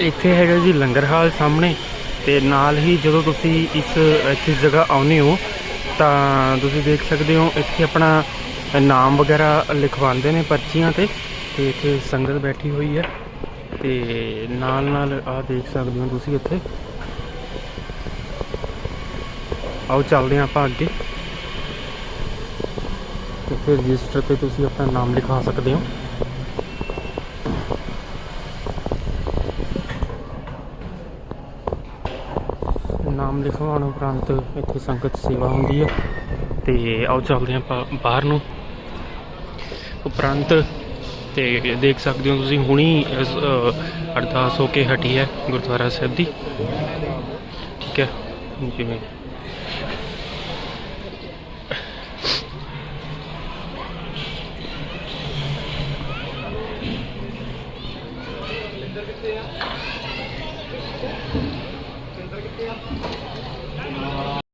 ਇੱਥੇ ਹੈਗਾ ਜੀ ਲੰਗਰ ਹਾਲ ਸਾਹਮਣੇ ਤੇ ਨਾਲ ਹੀ ਜਦੋਂ ਤੁਸੀਂ ਇਸ, ਇੱਥੇ ਜਗ੍ਹਾ ਆਉਂਦੇ ਹੋ, ਤਾਂ ਤੁਸੀਂ ਦੇਖ ਸਕਦੇ ਹੋ ਇੱਥੇ ਆਪਣਾ ਨਾਮ ਵਗੈਰਾ ਲਿਖਵਾਉਂਦੇ ਨੇ ਪਰਚੀਆਂ ਤੇ ਤੇ ਇੱਥੇ ਸੰਗਤ ਬੈਠੀ ਹੋਈ ਹੈ। ਤੇ ਨਾਲ ਨਾਲ ਆਹ ਦੇਖ ਸਕਦੇ ਹੋ ਤੁਸੀਂ ਇੱਥੇ। ਆਓ ਚੱਲਦੇ ਹਾਂ ਆਪਾਂ ਅੱਗੇ। ਇੱਥੇ ਰਜਿਸਟਰ ਤੇ ਤੁਸੀਂ ਆਪਣਾ ਨਾਮ ਲਿਖਾ ਸਕਦੇ ਹੋ। ਨਾਮ ਲਿਖਵਾਉਣ ਉਪਰੰਤ ਇੱਥੇ ਸੰਗਤ ਸੇਵਾ ਹੁੰਦੀ ਹੈ ਤੇ ਆਓ ਚੱਲਦੇ ਹਾਂ ਆਪਾਂ ਬਾਹਰ ਨੂੰ। ਉਪਰੰਤ ਤੇ ਦੇਖ ਸਕਦੇ ਹੋ ਤੁਸੀਂ ਹੁਣੀ ਅਰਦਾਸ ਹੋ ਕੇ ਹਟੀ ਹੈ ਗੁਰਦੁਆਰਾ ਸਾਹਿਬ ਦੀ। ਠੀਕ ਹੈ, ਜਿਵੇਂ।